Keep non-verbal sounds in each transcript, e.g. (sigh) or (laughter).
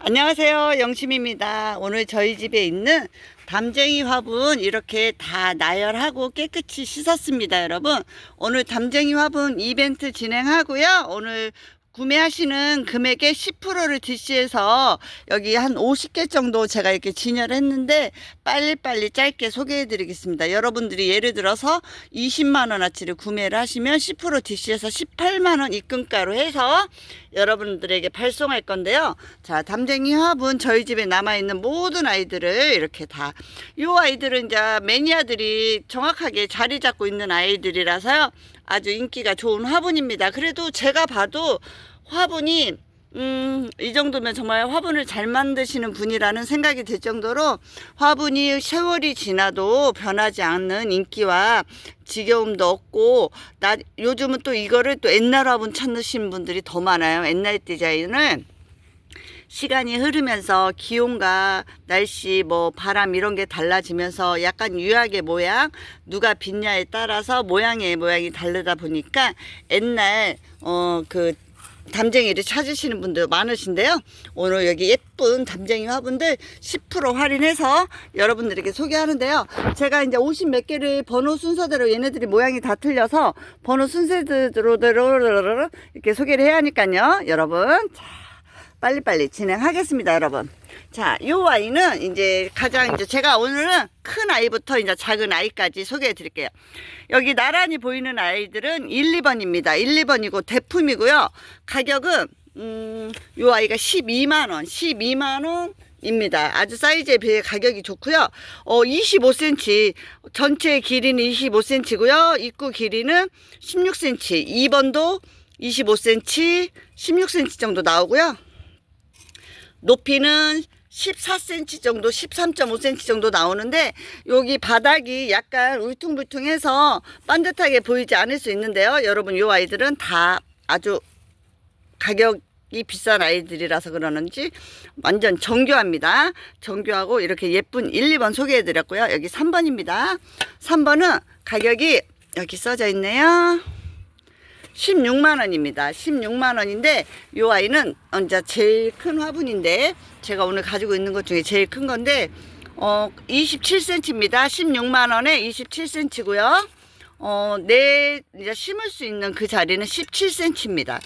안녕하세요. 영심입니다. 오늘 저희 집에 있는 담쟁이 화분 이렇게 다 나열하고 깨끗이 씻었습니다, 여러분. 오늘 담쟁이 화분 이벤트 진행하고요. 오늘 구매하시는 금액의 10%를 DC해서 여기 한 50개 정도 제가 이렇게 진열을 했는데 빨리빨리 짧게 소개해 드리겠습니다. 여러분들이 예를 들어서 20만 원어치를 구매를 하시면 10% DC해서 18만 원 입금가로 해서 여러분들에게 발송할 건데요. 자, 담쟁이 화분 저희 집에 남아 있는 모든 아이들을 이렇게 다이 아이들은 이제 매니아들이 정확하게 자리 잡고 있는 아이들이라서요. 아주 인기가 좋은 화분입니다. 그래도 제가 봐도 화분이 음, 이 정도면 정말 화분을 잘 만드시는 분이라는 생각이 들 정도로 화분이 세월이 지나도 변하지 않는 인기와 지겨움도 없고, 나, 요즘은 또 이거를 또 옛날 화분 찾으시는 분들이 더 많아요. 옛날 디자인을. 시간이 흐르면서 기온과 날씨 뭐 바람 이런 게 달라지면서 약간 유약의 모양 누가 빚냐에 따라서 모양의 모양이 다르다 보니까 옛날 어 그 담쟁이를 찾으시는 분들 많으신데요. 오늘 여기 예쁜 담쟁이 화분들 10% 할인해서 여러분들에게 소개하는데요. 제가 이제 50 몇 개를 번호 순서대로 얘네들이 모양이 다 틀려서 번호 순서대로 이렇게 소개를 해야 하니까요. 여러분. 자, 빨리빨리 진행하겠습니다, 여러분. 자, 요 아이는 이제 가장 이제 제가 오늘은 큰 아이부터 이제 작은 아이까지 소개해 드릴게요. 여기 나란히 보이는 아이들은 1, 2번입니다. 1, 2번이고 대품이고요. 가격은 음, 요 아이가 12만 원, 12만 원 입니다. 아주 사이즈에 비해 가격이 좋고요. 어, 25cm 전체 길이는 25cm고요. 입구 길이는 16cm. 2번도 25cm, 16cm 정도 나오고요. 높이는 14cm 정도, 13.5cm 정도 나오는데 여기 바닥이 약간 울퉁불퉁해서 반듯하게 보이지 않을 수 있는데요. 여러분 이 아이들은 다 아주 가격이 비싼 아이들이라서 그러는지 완전 정교합니다. 정교하고 이렇게 예쁜 1, 2번 소개해 드렸고요. 여기 3번입니다. 3번은 가격이 여기 써져 있네요. 16만 원입니다. 16만 원인데 이 아이는 이제 제일 큰 화분인데 제가 오늘 가지고 있는 것 중에 제일 큰 건데 어 27cm입니다. 16만 원에 27cm고요. 어, 내 이제 심을 수 있는 그 자리는 17cm입니다.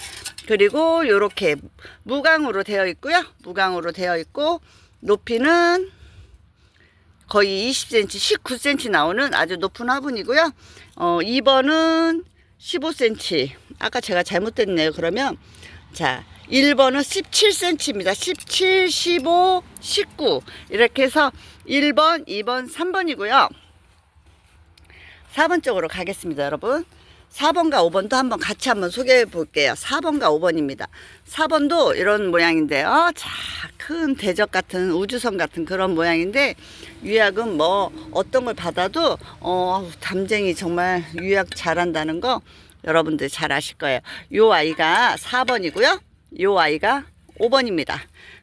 그리고 요렇게 무광으로 되어 있고요. 무광으로 되어 있고 높이는 거의 20cm, 19cm 나오는 아주 높은 화분이고요. 어, 2번은 15cm. 아까 제가 잘못됐네요. 그러면 자, 1번은 17cm입니다. 17, 15, 19. 이렇게 해서 1번, 2번, 3번이고요. 4번 쪽으로 가겠습니다, 여러분. 4번과 5번도 한번 같이 한번 소개해 볼게요. 4번과 5번입니다. 4번도 이런 모양인데요. 자, 큰 대적 같은 우주선 같은 그런 모양인데 유약은 뭐 어떤 걸 받아도 어, 담쟁이 정말 유약 잘한다는 거 여러분들 잘 아실 거예요. 요 아이가 4번이고요. 요 아이가 5번입니다.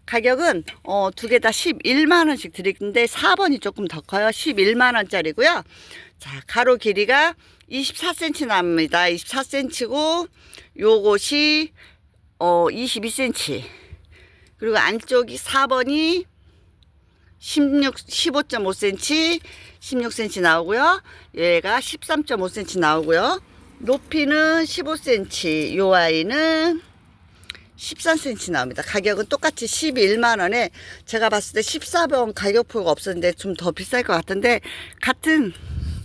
가격은 어, 두 개 다 11만 원씩 드리는데 4번이 조금 더 커요. 11만 원짜리고요. 자, 가로 길이가 24cm 납니다. 24cm고 요것이 어 22cm. 그리고 안쪽이 4번이 16 15.5cm, 16cm 나오고요. 얘가 13.5cm 나오고요. 높이는 15cm. 요 아이는 13cm 나옵니다. 가격은 똑같이 11만 원에 제가 봤을 때 14번 가격표가 없었는데 좀 더 비쌀 것 같은데 같은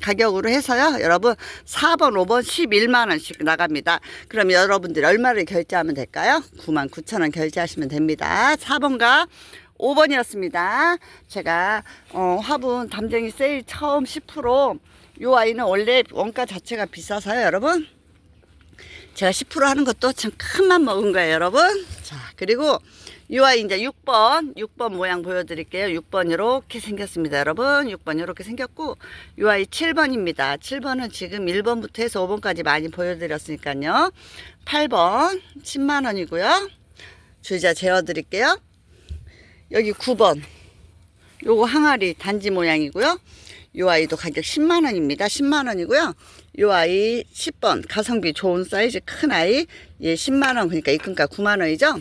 가격으로 해서요. 여러분 4번, 5번 11만 원씩 나갑니다. 그럼 여러분들 얼마를 결제하면 될까요? 9만 9천 원 결제하시면 됩니다. 4번과 5번이었습니다. 제가 어, 화분 담쟁이 세일 처음 10%요 아이는 원래 원가 자체가 비싸서요, 여러분. 제가 10% 하는 것도 참 큰맘 먹은 거예요, 여러분. 자, 그리고 이 아이 이제 6번, 6번 모양 보여드릴게요. 6번 이렇게 생겼습니다, 여러분. 6번 이렇게 생겼고, 이 아이 7번입니다. 7번은 지금 1번부터 해서 5번까지 많이 보여드렸으니까요. 8번 10만원이고요. 주의자 재워드릴게요. 여기 9번. 요거 항아리 단지 모양이고요. 요 아이도 가격 10만 원입니다. 10만 원이고요. 요 아이 10번 가성비 좋은 사이즈 큰 아이 얘 10만 원 그러니까 입금가 9만 원이죠.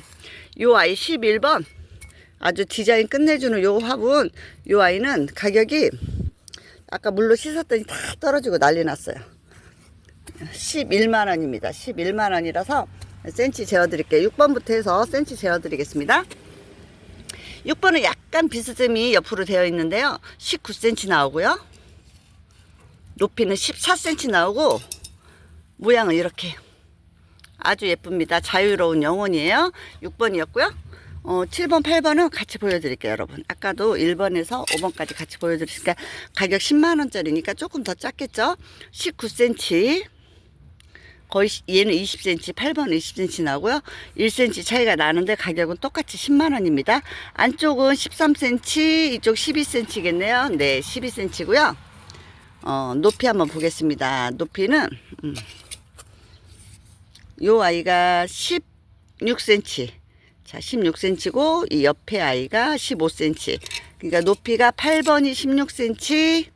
요 아이 11번. 아주 디자인 끝내주는 요 화분. 요 아이는 가격이 아까 물로 씻었더니 다 떨어지고 난리 났어요. 11만 원입니다. 11만 원이라서 센치 재어드릴게요. 6번부터 해서 센치 재어드리겠습니다. 6번은 약간 비스듬히 옆으로 되어 있는데요. 19cm 나오고요. 높이는 14cm 나오고 모양은 이렇게 아주 예쁩니다. 자유로운 영혼이에요. 6번이었고요. 어, 7번, 8번은 같이 보여드릴게요, 여러분. 아까도 1번에서 5번까지 같이 보여드렸으니까 가격 10만원짜리니까 조금 더 작겠죠? 19cm. 거의 시- 얘는 20cm, 8번은 20cm 나오고요. 1cm 차이가 나는데 가격은 똑같이 10만원입니다. 안쪽은 13cm, 이쪽 12cm겠네요. 네, 12cm고요. 어, 높이 한번 보겠습니다. 높이는, 음, 요 아이가 16cm. 자, 16cm고 이 옆에 아이가 15cm. 그러니까 높이가 8번이 16cm,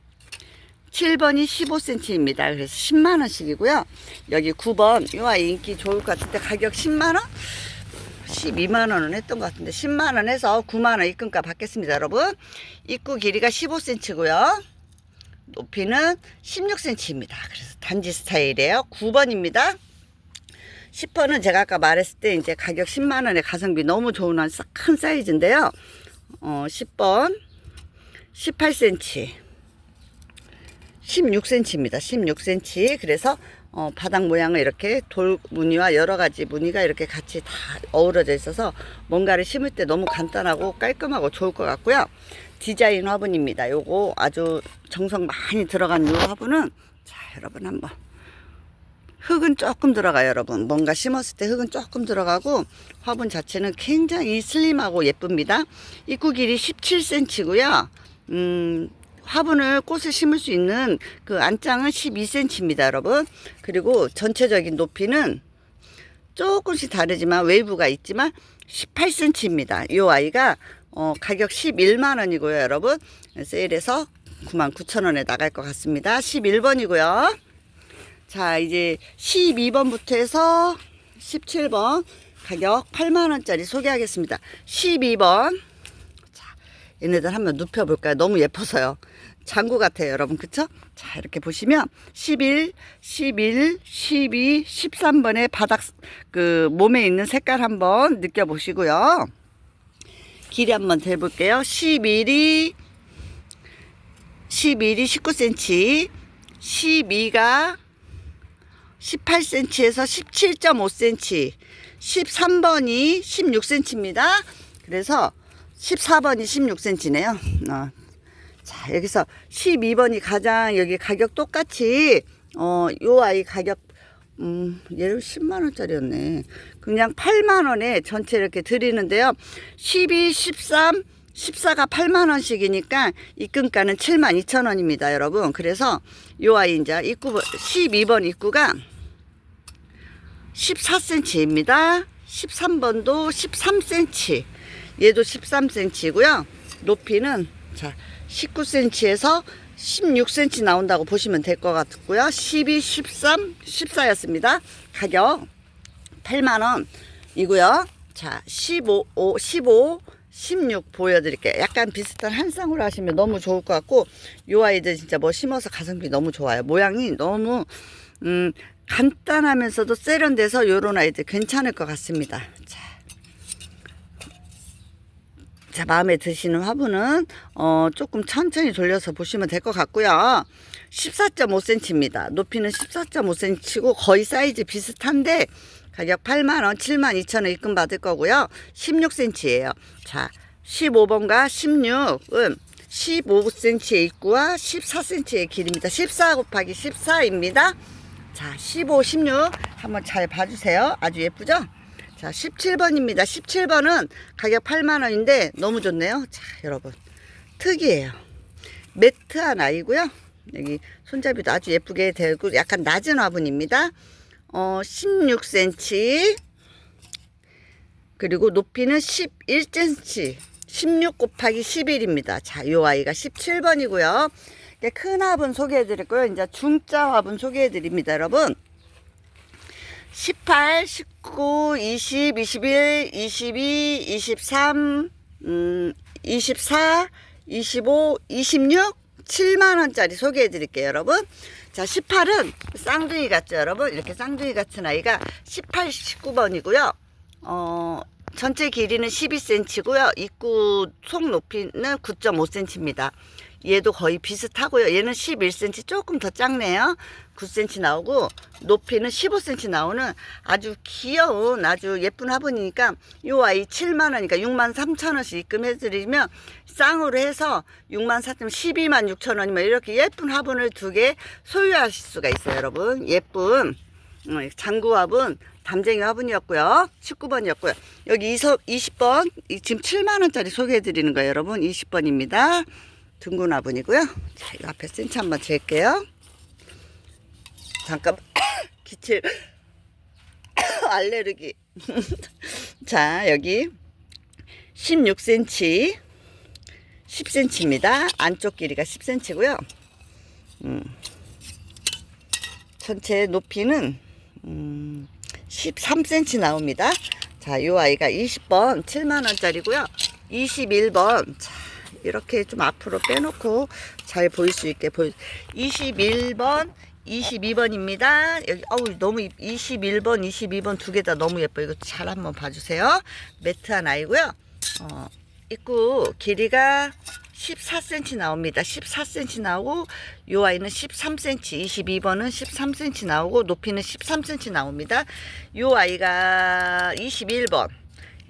7번이 15cm입니다. 그래서 10만 원씩이고요. 여기 9번 요 아이 인기 좋을 것 같은데 가격 10만 원? 12만 원은 했던 것 같은데 10만 원 해서 9만 원 입금가 받겠습니다, 여러분. 입구 길이가 15cm고요. 높이는 16cm입니다. 그래서 단지 스타일이에요. 9번입니다. 10번은 제가 아까 말했을 때 이제 가격 10만 원에 가성비 너무 좋은 한큰 사이즈인데요. 어, 10번 18cm 16cm입니다. 16cm. 그래서 어, 바닥 모양은 이렇게 돌 무늬와 여러 가지 무늬가 이렇게 같이 다 어우러져 있어서 뭔가를 심을 때 너무 간단하고 깔끔하고 좋을 것 같고요. 디자인 화분입니다. 요거 아주 정성 많이 들어간 요 화분은 자, 여러분 한번 흙은 조금 들어가요, 여러분. 뭔가 심었을 때 흙은 조금 들어가고 화분 자체는 굉장히 슬림하고 예쁩니다. 입구 길이 17cm고요. 음, 화분을 꽃을 심을 수 있는 그 안장은 12cm입니다, 여러분. 그리고 전체적인 높이는 조금씩 다르지만 웨이브가 있지만 18cm입니다. 이 아이가 어, 가격 11만 원이고요, 여러분. 세일해서 99,000원에 나갈 것 같습니다. 11번이고요. 자, 이제 12번부터 해서 17번 가격 8만원짜리 소개하겠습니다. 12번. 자, 얘네들 한번 눕혀볼까요? 너무 예뻐서요. 장구 같아요, 여러분. 그쵸? 자, 이렇게 보시면 11, 11, 12, 13번의 바닥, 그, 몸에 있는 색깔 한번 느껴보시고요. 길이 한번 대볼게요. 11이, 11이 19cm, 12가 18cm에서 17.5cm, 13번이 16cm입니다. 그래서 14번이 16cm네요. 어. 자, 여기서 12번이 가장 여기 가격 똑같이, 어, 요 아이 가격, 음, 얘를 10만 원짜리였네. 그냥 8만 원에 전체 이렇게 드리는데요. 12, 13, 14가 8만 원씩이니까 입금가는 7만 2천 원입니다, 여러분. 그래서 요 아이 이제 입구, 12번 입구가 14cm입니다. 13번도 13cm. 얘도 13cm고요. 높이는 자 19cm에서 16cm 나온다고 보시면 될 것 같고요. 12, 13, 14였습니다. 가격 8만 원이고요. 자 15, 5, 15, 16 보여드릴게요. 약간 비슷한 한 쌍으로 하시면 너무 좋을 것 같고 요 아이들 진짜 뭐 심어서 가성비 너무 좋아요. 모양이 너무 음 간단하면서도 세련돼서 요런 아이들 괜찮을 것 같습니다. 자, 자 마음에 드시는 화분은 어, 조금 천천히 돌려서 보시면 될 것 같고요. 14.5cm입니다. 높이는 14.5cm고 거의 사이즈 비슷한데 가격 8만원, 7만 2천원 입금 받을 거고요. 16cm예요. 자, 15번과 16은 15cm의 입구와 14cm의 길입니다. 14 곱하기 14입니다. 자, 15, 16 한번 잘 봐주세요. 아주 예쁘죠? 자, 17번입니다. 17번은 가격 8만원인데 너무 좋네요. 자, 여러분. 특이해요. 매트한 아이고요. 여기 손잡이도 아주 예쁘게 되고 약간 낮은 화분입니다. 어, 16cm. 그리고 높이는 11cm. 16 곱하기 11입니다. 자, 요 아이가 17번이고요. 큰 화분 소개해 드렸고요. 이제 중짜 화분 소개해 드립니다, 여러분. 18, 19, 20, 21, 22, 23, 음, 24, 25, 26, 7만원짜리 소개해 드릴게요, 여러분. 자, 18은 쌍둥이 같죠, 여러분? 이렇게 쌍둥이 같은 아이가 18, 19번이고요. 어, 전체 길이는 12cm고요. 입구 속 높이는 9.5cm입니다. 얘도 거의 비슷하고요. 얘는 11cm 조금 더 작네요. 9cm 나오고 높이는 15cm 나오는 아주 귀여운 아주 예쁜 화분이니까 요 아이 7만 원이니까 6만 3천 원씩 입금해 드리면 쌍으로 해서 6만 4천 12만 6천 원이면 이렇게 예쁜 화분을 두 개 소유하실 수가 있어요, 여러분. 예쁜 어, 장구 화분 담쟁이 화분이었고요. 19번이었고요. 여기 20번 지금 7만 원짜리 소개해 드리는 거예요, 여러분. 20번입니다. 둥근 화분이고요. 자, 이 앞에 센치 한번 잴게요. 잠깐 (coughs) 기침 (coughs) 알레르기. (laughs) 자, 여기 16cm 10cm입니다. 안쪽 길이가 10cm고요. 음. 전체 높이는 음, 13cm 나옵니다. 자, 요 아이가 20번 7만 원짜리고요. 21번 자, 이렇게 좀 앞으로 빼놓고 잘 보일 수 있게 보여. 21번 22번입니다. 여기 어우 너무 21번 22번 두 개 다 너무 예뻐. 이거 잘 한번 봐주세요. 매트한 아이고요. 어, 입구 길이가 14cm 나옵니다. 14cm 나오고 요 아이는 13cm, 22번은 13cm 나오고 높이는 13cm 나옵니다. 요 아이가 21번,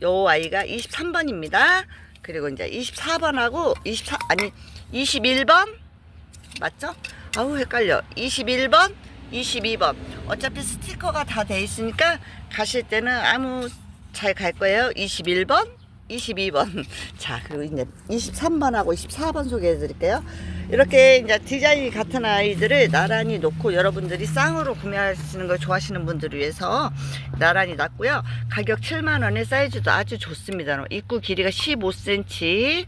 요 아이가 23번입니다. 그리고 이제 24번하고 24 아니 21번 맞죠? 아우 헷갈려. 21번, 22번. 어차피 스티커가 다 돼 있으니까 가실 때는 아무 잘 갈 거예요. 21번, 22번. (laughs) 자, 그리고 이제 23번하고 24번 소개해 드릴게요. 이렇게 이제 디자인이 같은 아이들을 나란히 놓고 여러분들이 쌍으로 구매하시는 걸 좋아하시는 분들을 위해서 나란히 놨고요. 가격 7만원에 사이즈도 아주 좋습니다. 입구 길이가 15cm,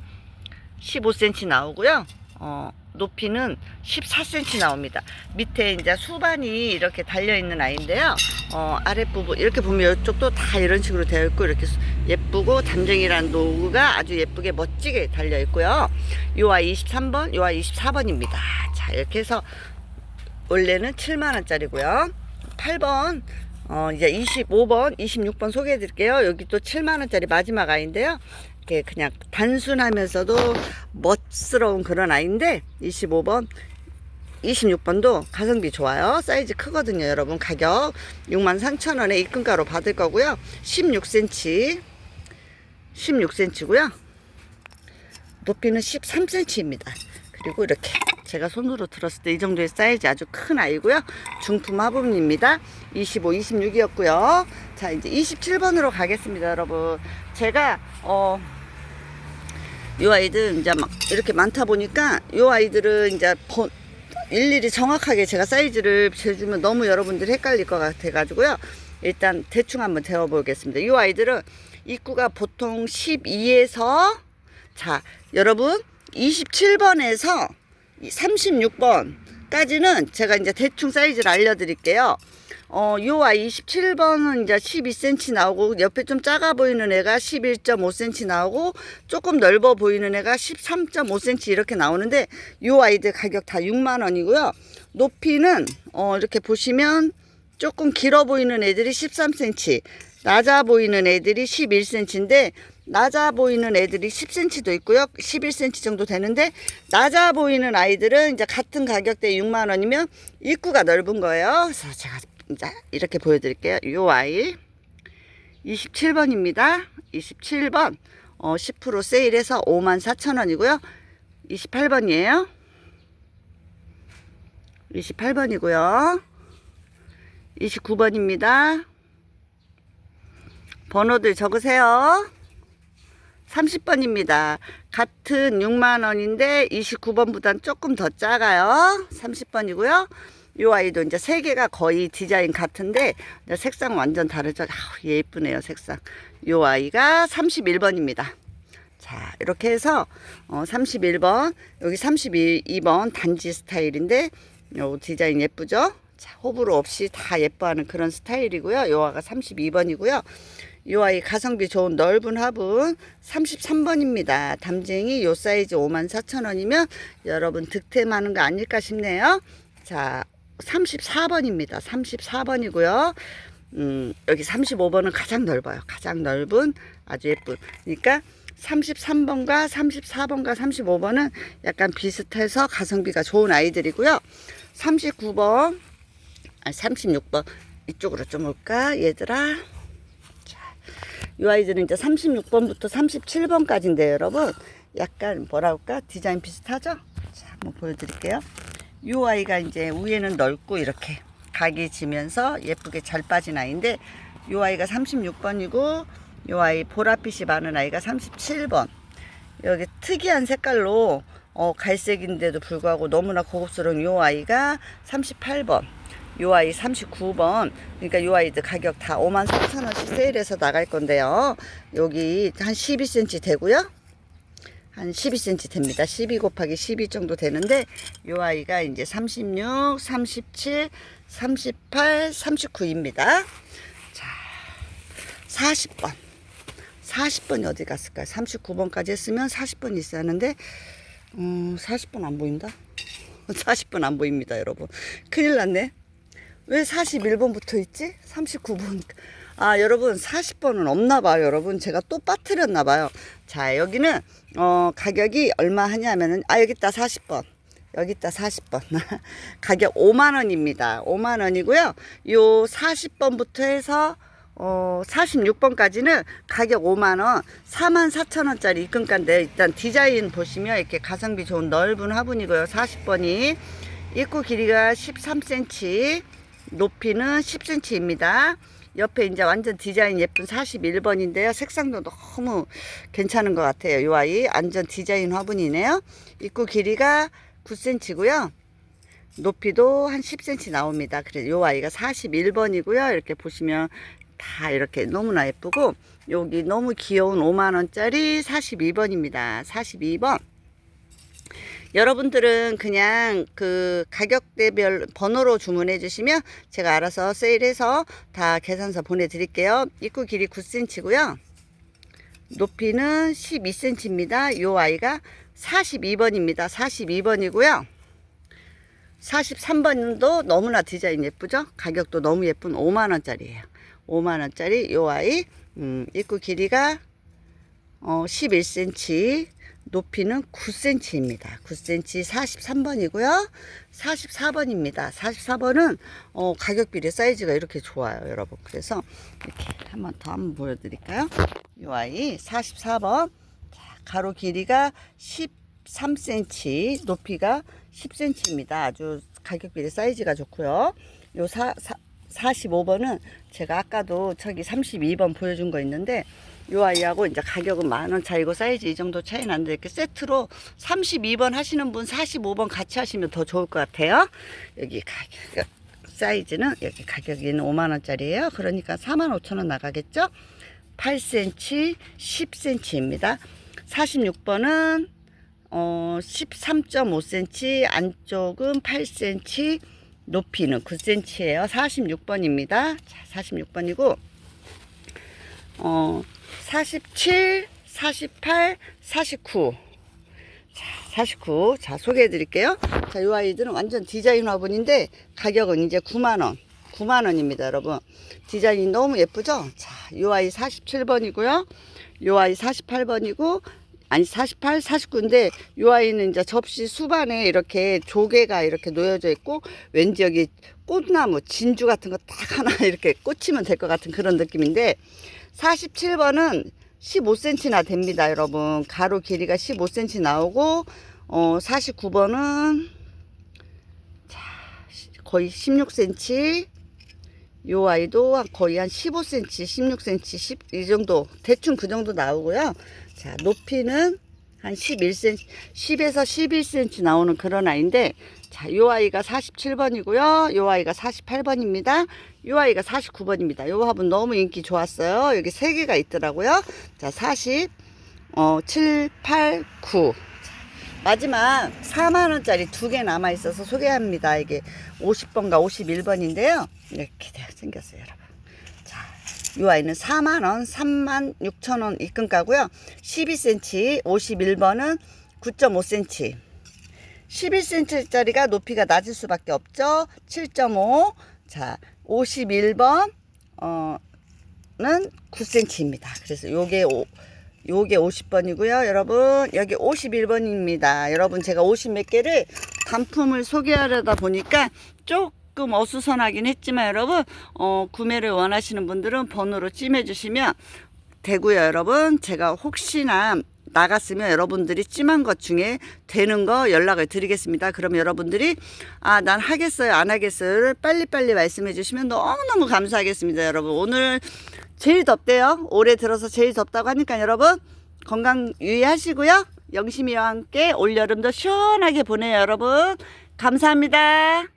15cm 나오고요. 어, 높이는 14cm 나옵니다. 밑에 이제 수반이 이렇게 달려 있는 아이인데요. 어, 아랫부분 이렇게 보면 이쪽도 다 이런 식으로 되어 있고 이렇게 수- 예쁘고 담쟁이라는 노구가 아주 예쁘게 멋지게 달려 있고요. 요 아이 23번, 요 아이 24번입니다. 자, 이렇게 해서 원래는 7만 원짜리고요. 8번 어, 이제 25번, 26번 소개해 드릴게요. 여기 또 7만 원짜리 마지막 아이인데요. 이렇게 그냥 단순하면서도 멋스러운 그런 아이인데 25번 26번도 가성비 좋아요. 사이즈 크거든요, 여러분. 가격 63,000원에 입금가로 받을 거고요. 16cm. 16cm고요. 높이는 13cm입니다. 그리고 이렇게 제가 손으로 들었을 때 이 정도의 사이즈 아주 큰 아이고요. 중품 화분입니다. 25, 26이었고요. 자, 이제 27번으로 가겠습니다, 여러분. 제가 어, 요 아이들 이제 막 이렇게 많다 보니까 요 아이들은 이제 번- 일일이 정확하게 제가 사이즈를 재주면 너무 여러분들이 헷갈릴 것 같아가지고요. 일단 대충 한번 재워보겠습니다. 이 아이들은 입구가 보통 12에서 자 여러분 27번에서 36번까지는 제가 이제 대충 사이즈를 알려드릴게요. 어, 요 아이 27번은 이제 12cm 나오고 옆에 좀 작아 보이는 애가 11.5cm 나오고 조금 넓어 보이는 애가 13.5cm 이렇게 나오는데 요 아이들 가격 다 6만 원이고요. 높이는 어, 이렇게 보시면 조금 길어 보이는 애들이 13cm, 낮아 보이는 애들이 11cm인데 낮아 보이는 애들이 10cm도 있고요. 11cm 정도 되는데 낮아 보이는 아이들은 이제 같은 가격대 6만 원이면 입구가 넓은 거예요. 그래서 제가 이제 이렇게 보여드릴게요. 요 아이 27번입니다. 27번 어, 10% 세일해서 5만 4천 원이고요. 28번이에요. 28번이고요. 29번입니다. 번호들 적으세요. 30번입니다. 같은 6만원인데 29번보단 조금 더 작아요. 30번이고요. 요 아이도 이제 세 개가 거의 디자인 같은데 색상 완전 다르죠. 아우, 예쁘네요, 색상. 요 아이가 31번입니다. 자, 이렇게 해서 어, 31번, 여기 32번 단지 스타일인데 요 디자인 예쁘죠? 자, 호불호 없이 다 예뻐하는 그런 스타일이고요. 요 아가 32번이고요. 요 아이 가성비 좋은 넓은 화분 33번입니다. 담쟁이 요 사이즈 54,000원이면 여러분 득템하는 거 아닐까 싶네요. 자, 34번입니다. 34번이고요. 음, 여기 35번은 가장 넓어요. 가장 넓은 아주 예쁜. 그러니까 33번과 34번과 35번은 약간 비슷해서 가성비가 좋은 아이들이고요. 39번, 아, 36번 이쪽으로 좀 올까 얘들아. 자, 이 아이들은 이제 36번부터 37번까지인데요, 여러분. 약간 뭐라 할까 디자인 비슷하죠? 자, 한번 보여드릴게요. 이 아이가 이제 위에는 넓고 이렇게 각이 지면서 예쁘게 잘 빠진 아이인데 이 아이가 36번이고 이 아이 보랏빛이 많은 아이가 37번. 여기 특이한 색깔로 어, 갈색인데도 불구하고 너무나 고급스러운 이 아이가 38번. 요 아이 39번. 그러니까 요 아이들 가격 다 5만 3천 원씩 세일해서 나갈 건데요. 여기 한 12cm 되고요. 한 12cm 됩니다. 12 곱하기 12 정도 되는데 요 아이가 이제 36, 37, 38, 39입니다. 자, 40번. 40번이 어디 갔을까요? 39번까지 했으면 40번 있어야 하는데 음, 40번 안 보인다. (laughs) 40번 안 보입니다, 여러분. 큰일 났네. 왜 41번 붙어 있지? 39번. 아, 여러분, 40번은 없나 봐요, 여러분. 제가 또 빠뜨렸나 봐요. 자, 여기는, 어, 가격이 얼마 하냐면은, 아, 여기 있다, 40번. 여기 있다, 40번. (laughs) 가격 5만원입니다. 5만원이고요. 요 40번부터 해서, 어, 46번까지는 가격 5만원, 4만 4천원짜리 입금가인데, 일단 디자인 보시면 이렇게 가성비 좋은 넓은 화분이고요. 40번이. 입구 길이가 13cm, 높이는 10cm입니다. 옆에 이제 완전 디자인 예쁜 41번인데요. 색상도 너무 괜찮은 것 같아요. 이 아이 완전 디자인 화분이네요. 입구 길이가 9cm고요. 높이도 한 10cm 나옵니다. 그래서 이 아이가 41번이고요. 이렇게 보시면 다 이렇게 너무나 예쁘고 여기 너무 귀여운 5만원짜리 42번입니다. 42번. 여러분들은 그냥 그 가격대별 번호로 주문해 주시면 제가 알아서 세일해서 다 계산서 보내드릴게요. 입구 길이 9cm고요. 높이는 12cm입니다. 요 아이가 42번입니다. 42번이고요. 43번도 너무나 디자인 예쁘죠? 가격도 너무 예쁜 5만원짜리예요. 5만원짜리 요 아이 음, 입구 길이가 어, 11cm 높이는 9cm입니다. 9cm 43번이고요. 44번입니다. 44번은 어, 가격 비례 사이즈가 이렇게 좋아요, 여러분. 그래서 이렇게 한번 더 한번 보여드릴까요? 이 아이 44번 자, 가로 길이가 13cm, 높이가 10cm입니다. 아주 가격 비례 사이즈가 좋고요. 요 사, 사, 45번은 제가 아까도 저기 32번 보여준 거 있는데 요 아이하고 이제 가격은 만 원 차이고 사이즈 이 정도 차이 나는데 이렇게 세트로 32번 하시는 분 45번 같이 하시면 더 좋을 것 같아요. 여기 가격 사이즈는 여기 가격이 5만 원짜리예요. 그러니까 4만 5천 원 나가겠죠? 8cm, 10cm입니다. 46번은 어 13.5cm, 안쪽은 8cm, 높이는 9cm예요. 46번입니다. 자, 46번이고 어 47, 48, 49. 자, 49. 자, 소개해 드릴게요. 자, 이 아이들은 완전 디자인 화분인데 가격은 이제 9만원. 9만원입니다, 여러분. 디자인이 너무 예쁘죠? 자, 이 아이 47번이고요. 이 아이 48번이고, 아니 48, 49인데 이 아이는 이제 접시 수반에 이렇게 조개가 이렇게 놓여져 있고 왠지 여기 꽃나무 진주 같은 거 딱 하나 (laughs) 이렇게 꽂히면 될 것 같은 그런 느낌인데 47번은 15cm나 됩니다, 여러분. 가로 길이가 15cm 나오고, 어, 49번은, 자, 거의 16cm. 요 아이도 거의 한 15cm, 16cm, 10, 이 정도, 대충 그 정도 나오고요. 자, 높이는 한 11cm, 10에서 11cm 나오는 그런 아이인데, 자, 요 아이가 47번이고요. 요 아이가 48번입니다. 요 아이가 49번입니다. 요 화분 너무 인기 좋았어요. 여기 세 개가 있더라고요. 자, 40, 어, 7, 8, 9. 마지막 4만원짜리 두 개 남아있어서 소개합니다. 이게 50번과 51번인데요. 이렇게 생겼어요, 여러분. 자, 이 아이는 4만원, 3만 6천원 입금가고요. 12cm, 51번은 9.5cm. 11cm짜리가 높이가 낮을 수밖에 없죠. 7.5. 자, 51번, 어, 는 9cm입니다. 그래서 요게 오, 요게 50번이고요. 여러분, 여기 51번입니다. 여러분, 제가 50 몇 개를 단품을 소개하려다 보니까 조금 어수선하긴 했지만 여러분, 어, 구매를 원하시는 분들은 번호로 찜해 주시면 되고요. 여러분, 제가 혹시나 나갔으면 여러분들이 찜한 것 중에 되는 거 연락을 드리겠습니다. 그러면 여러분들이 아, 난 하겠어요, 안 하겠어요를 빨리빨리 말씀해 주시면 너무너무 감사하겠습니다. 여러분, 오늘 제일 덥대요. 올해 들어서 제일 덥다고 하니까 여러분 건강 유의하시고요. 영심이와 함께 올여름도 시원하게 보내요, 여러분. 감사합니다.